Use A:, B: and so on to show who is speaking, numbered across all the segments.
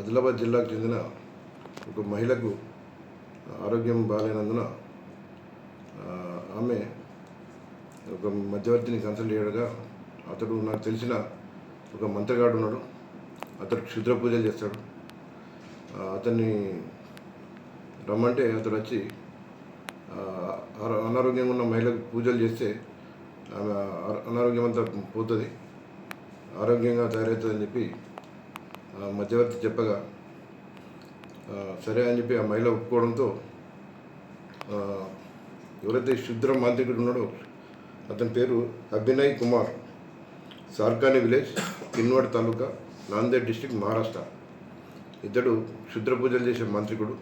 A: ఆదిలాబాద్ జిల్లాకు చెందిన ఒక మహిళకు ఆరోగ్యం బాగాలేనందున ఆమె ఒక మధ్యవర్తిని కన్సల్ట్ చేయడగా అతడు నాకు తెలిసిన ఒక మంత్రగాడు ఉన్నాడు. అతడు క్షుద్ర పూజలు చేస్తాడు. అతన్ని రమ్మంటే అతడు వచ్చి అనారోగ్యంగా ఉన్న మహిళకు పూజలు చేస్తే ఆమె అనారోగ్యం అంతా పోతుంది. ఆరోగ్యంగా తయారవుతుందని చెప్పి మధ్యవర్తి చెప్పగా సరే అని చెప్పి ఆ మహిళ ఒప్పుకోవడంతో ఎవరైతే శుద్ర మాంత్రికుడు ఉన్నాడో అతని పేరు Abhinay Kumar. Sarkani village Kinwat taluka Nanded district Maharashtra. ఇతడు క్షుద్ర పూజలు చేసే మాంత్రికుడు.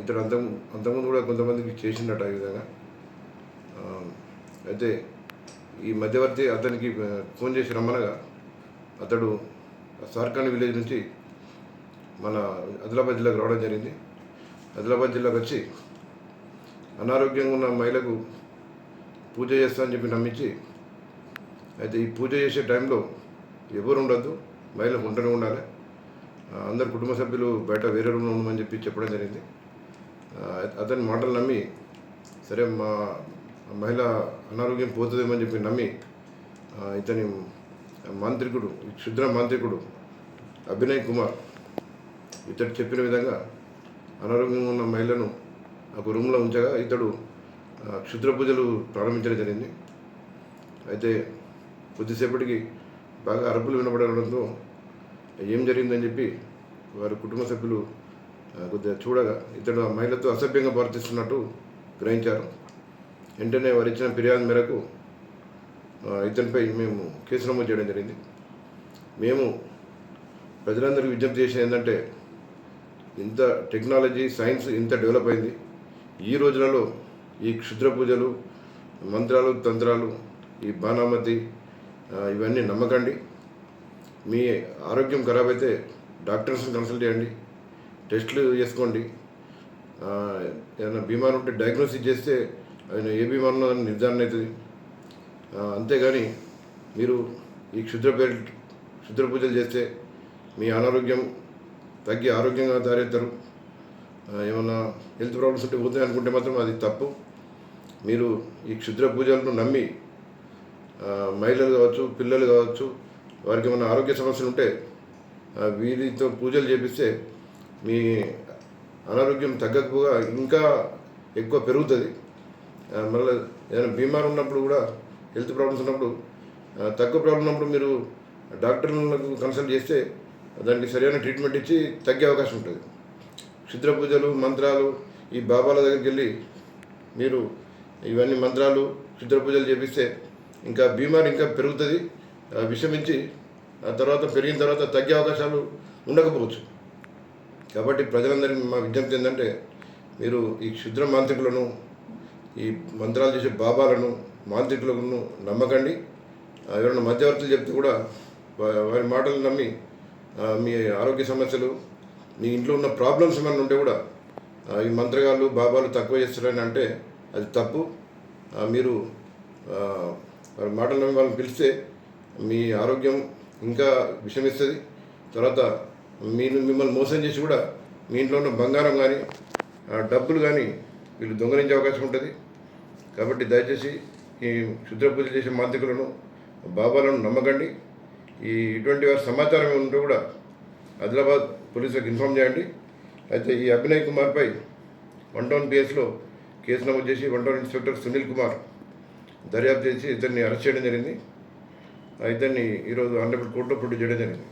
A: ఇతడు అంత అంతకుముందు కూడా కొంతమందికి చేసిండట ఈ విధంగా. అయితే ఈ మధ్యవర్తి అతనికి ఫోన్ చేసి రమ్మనగా అతడు సార్కాని విలేజ్ నుంచి మన ఆదిలాబాద్ జిల్లాకు రావడం జరిగింది. ఆదిలాబాద్ జిల్లాకు వచ్చి అనారోగ్యంగా ఉన్న మహిళకు పూజ చేస్తా అని చెప్పి నమ్మించి అయితే ఈ పూజ చేసే టైంలో ఎవరు ఉండొద్దు మహిళ ఉంటూనే ఉండాలి. అందరు కుటుంబ సభ్యులు బయట వేరే రూమ్లో ఉండమని చెప్పి చెప్పడం జరిగింది. అతని మాటలు నమ్మి సరే మా మహిళ అనారోగ్యం పోతుందేమని చెప్పి నమ్మి ఇతని మాంత్రికుడు క్షుద్ర మాంత్రికుడు అభినయ్ కుమార్ ఇతడు చెప్పిన విధంగా అనారోగ్యంగా ఉన్న మహిళను ఒక రూమ్లో ఉంచగా ఇతడు క్షుద్ర పూజలు ప్రారంభించడం జరిగింది. అయితే కొద్దిసేపటికి బాగా అరుపులు వినబడడంతో ఏం జరిగిందని చెప్పి వారి కుటుంబ సభ్యులు కొద్దిగా చూడగా ఇతడు ఆ మహిళతో అసభ్యంగా ప్రవర్తిస్తున్నట్టు గ్రహించారు. వెంటనే వారు ఇచ్చిన ఫిర్యాదు మేరకు ఇతనిపై మేము కేసు నమోదు చేయడం జరిగింది. మేము ప్రజలందరికీ విజ్ఞప్తి చేసేది ఏంటంటే ఇంత టెక్నాలజీ సైన్స్ ఇంత డెవలప్ అయింది. ఈ రోజులలో ఈ క్షుద్ర పూజలు మంత్రాలు తంత్రాలు ఈ బాణామతి ఇవన్నీ నమ్మకండి. మీ ఆరోగ్యం ఖరాబ్ అయితే డాక్టర్స్ని కన్సల్ట్ చేయండి. టెస్టులు చేసుకోండి ఏదైనా బీమారు ఉంటే డయాగ్నోసిస్ చేస్తే ఆయన ఏ బీమార్ నిర్ధారణ అవుతుంది. అంతేగాని మీరు ఈ క్షుద్ర పేరు క్షుద్ర పూజలు చేస్తే మీ అనారోగ్యం తగ్గి ఆరోగ్యంగా తయారవుతారు ఏమన్నా హెల్త్ ప్రాబ్లమ్స్ ఉంటే పోతాయి అనుకుంటే మాత్రం అది తప్పు. మీరు ఈ క్షుద్ర పూజలను నమ్మి మహిళలు కావచ్చు పిల్లలు కావచ్చు వారికి ఏమైనా ఆరోగ్య సమస్యలు ఉంటే వీరితో పూజలు చేపిస్తే మీ అనారోగ్యం తగ్గకపోగా ఇంకా ఎక్కువ పెరుగుతుంది. మళ్ళీ ఏదైనా బీమార్ ఉన్నప్పుడు కూడా హెల్త్ ప్రాబ్లమ్స్ ఉన్నప్పుడు తక్కువ ప్రాబ్లం ఉన్నప్పుడు మీరు డాక్టర్లకు కన్సల్ట్ చేస్తే దానికి సరైన ట్రీట్మెంట్ ఇచ్చి తగ్గే అవకాశం ఉంటుంది. క్షుద్ర పూజలు మంత్రాలు ఈ బాబాల దగ్గరికి వెళ్ళి మీరు ఇవన్నీ మంత్రాలు క్షుద్ర పూజలు చేపిస్తే ఇంకా బీమార్ ఇంకా పెరుగుతుంది. విషమించి ఆ తర్వాత పెరిగిన తర్వాత తగ్గే అవకాశాలు ఉండకపోవచ్చు. కాబట్టి ప్రజలందరికీ మా విజ్ఞప్తి ఏంటంటే మీరు ఈ క్షుద్ర మాంత్రికులను ఈ మంత్రాలు చేసే బాబాలను మాంత్రికులను నమ్మకండి. ఎవరైనా మధ్యవర్తులు చెప్తే కూడా వారి మాటలు నమ్మి మీ ఆరోగ్య సమస్యలు మీ ఇంట్లో ఉన్న ప్రాబ్లమ్స్ ఏమైనా ఉంటే కూడా ఈ మంత్రగాళ్ళు బాబాలు తక్కువ చేస్తారని అంటే అది తప్పు. మీరు వారి మాటలు నమ్మి వాళ్ళని పిలిస్తే మీ ఆరోగ్యం ఇంకా విషమిస్తుంది. తర్వాత మీరు మిమ్మల్ని మోసం చేసి కూడా మీ ఇంట్లో ఉన్న బంగారం కానీ డబ్బులు కానీ వీళ్ళు దొంగలించే అవకాశం ఉంటుంది. కాబట్టి దయచేసి ఈ క్షుద్ర పూజ చేసే మాంత్రికులను బాబాలను నమ్మకండి. ఈ ఇటువంటి వారి సమాచారం ఉంటే కూడా ఆదిలాబాద్ పోలీసులకు ఇన్ఫామ్ చేయండి. అయితే ఈ అభినయ్ కుమార్పై వన్ టౌన్ పిఎస్లో కేసు నమోదు చేసి one town inspector Sunil Kumar దర్యాప్తు చేసి ఇద్దరిని అరెస్ట్ చేయడం జరిగింది. ఇద్దరిని ఈరోజు హండ్రెడ్ కోర్టులో ప్రొడ్యూస్ చేయడం జరిగింది.